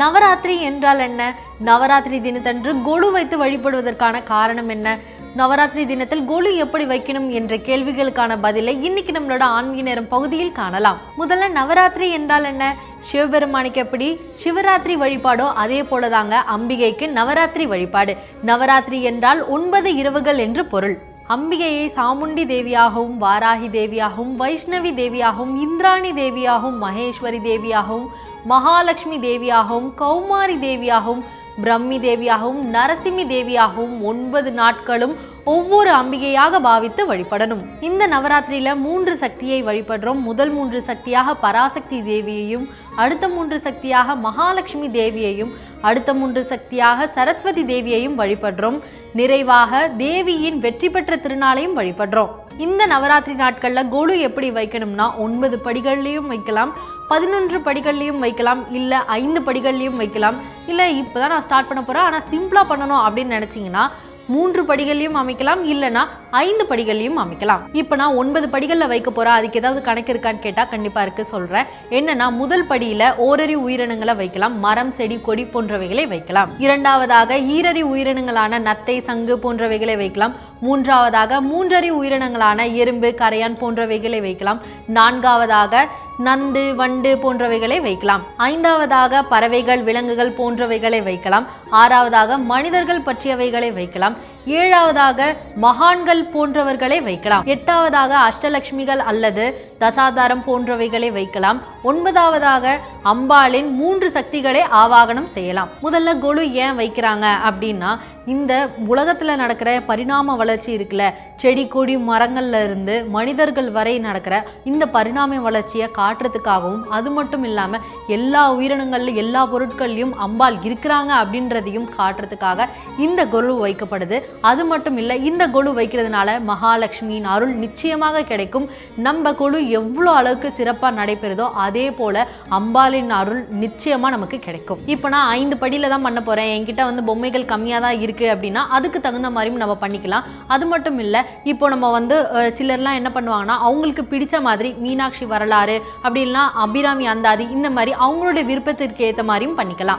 நவராத்திரி என்றால் என்ன? நவராத்திரி தினத்தன்று கொலு வைத்து வழிபடுவதற்கான காரணம் என்ன? நவராத்திரி தினத்தில் கொலு எப்படி வைக்கணும் என்ற கேள்விகளுக்கான பதிலை இன்னைக்கு நம்மளோட ஆன்மீக நேரம் பகுதியில் காணலாம். முதல்ல நவராத்திரி என்றால் என்ன? சிவபெருமானுக்கு எப்படி? சிவராத்திரி வழிபாடோ அதே போலதாங்க அம்பிகைக்கு நவராத்திரி வழிபாடு. நவராத்திரி என்றால் ஒன்பது இரவுகள் என்று பொருள். அம்பிகையை சாமுண்டி தேவியாகவும் வாராகி தேவியாகவும் வைஷ்ணவி தேவியாகவும் இந்திராணி தேவியாகவும் மகேஸ்வரி தேவியாகவும் மகாலட்சுமி தேவியாகவும் கௌமாரி தேவியாகவும் பிரம்மி தேவியாகவும் நரசிம்மி தேவியாகவும் ஒன்பது நாட்களும் ஒவ்வொரு அம்பிகையாக பாவித்து வழிபடணும். இந்த நவராத்திரியில மூன்று சக்தியை வழிபடுறோம். முதல் மூன்று சக்தியாக பராசக்தி தேவியையும் அடுத்த மூன்று சக்தியாக மகாலட்சுமி தேவியையும் அடுத்த மூன்று சக்தியாக சரஸ்வதி தேவியையும் வழிபடுறோம். நிறைவாக தேவியின் வெற்றி பெற்ற திருநாளையும் வழிபடுறோம். இந்த நவராத்திரி நாட்களில் கொலு எப்படி வைக்கணும்னா ஒன்பது படிகள்லையும் வைக்கலாம் பதினொன்று படிகள்லையும் வைக்கலாம் இல்லை ஐந்து படிகள்லையும் வைக்கலாம். இல்லை இப்போ தான் நான் ஸ்டார்ட் பண்ண போகிறேன் ஆனால் சிம்பிளாக பண்ணணும் அப்படின்னு நினச்சிங்கன்னா மூன்று படிகள்லையும் அமைக்கலாம் இல்லைனா ஐந்து படிகள்லையும் அமைக்கலாம். இப்போ நான் ஒன்பது படிகளில் வைக்க போகிறேன் அதுக்கு ஏதாவது கணக்கு இருக்கான்னு கேட்டால் கண்டிப்பாக இருக்கு சொல்கிறேன் என்னன்னா முதல் படியில் ஓரறி உயிரினங்களை வைக்கலாம். மரம் செடி கொடி போன்றவைகளை வைக்கலாம். இரண்டாவதாக ஈரறி உயிரினங்களான நத்தை சங்கு போன்றவைகளை வைக்கலாம். மூன்றாவதாக மூன்றறி உயிரினங்களான எறும்பு கரையான் போன்றவைகளை வைக்கலாம். நான்காவதாக நந்து வண்டு போன்றவைகளை வைக்கலாம். ஐந்தாவதாக பறவைகள் விலங்குகள் போன்றவைகளை வைக்கலாம். ஆறாவதாக மனிதர்கள் பற்றியவைகளை வைக்கலாம். ஏழாவதாக மகான்கள் போன்றவர்களை வைக்கலாம். எட்டாவதாக அஷ்டலட்சுமிகள் அல்லது தசாதாரம் போன்றவைகளை வைக்கலாம். ஒன்பதாவதாக அம்பாளின் மூன்று சக்திகளை ஆவாகனம் செய்யலாம். முதல்ல கொலு ஏன் வைக்கிறாங்க அப்படின்னா இந்த உலகத்தில் நடக்கிற பரிணாம வளர்ச்சி இருக்குல்ல செடி கொடி மரங்கள்ல இருந்து மனிதர்கள் வரை நடக்கிற இந்த பரிணாம வளர்ச்சியை காட்டுறதுக்காகவும் அது மட்டும் இல்லாமல் எல்லா உயிரினங்கள்ல எல்லா பொருட்கள்லையும் அம்பாள் இருக்கிறாங்க அப்படின்றதையும் காட்டுறதுக்காக இந்த கொலு வைக்கப்படுது. அது மட்டும் இல்லை இந்த கொலு வைக்கிறதுனால மகாலட்சுமியின் அருள் நிச்சயமாக கிடைக்கும். நம்ம கொலு எவ்வளோ அளவுக்கு சிறப்பாக நடைபெறுதோ அதே போல அம்பாளின் அருள் நிச்சயமாக நமக்கு கிடைக்கும். இப்போ நான் ஐந்து படியில் தான் பண்ண போகிறேன் என்கிட்ட வந்து பொம்மைகள் கம்மியாக தான் இருக்குது அப்படின்னா அதுக்கு தகுந்த மாதிரியும் நம்ம பண்ணிக்கலாம். அது மட்டும் இல்லை இப்போ நம்ம வந்து சிலர்லாம் என்ன பண்ணுவாங்கன்னா அவங்களுக்கு பிடிச்ச மாதிரி மீனாட்சி வரலாறு அப்படி அபிராமி அந்தாதி இந்த மாதிரி அவங்களுடைய விருப்பத்திற்கு ஏற்ற மாதிரியும் பண்ணிக்கலாம்.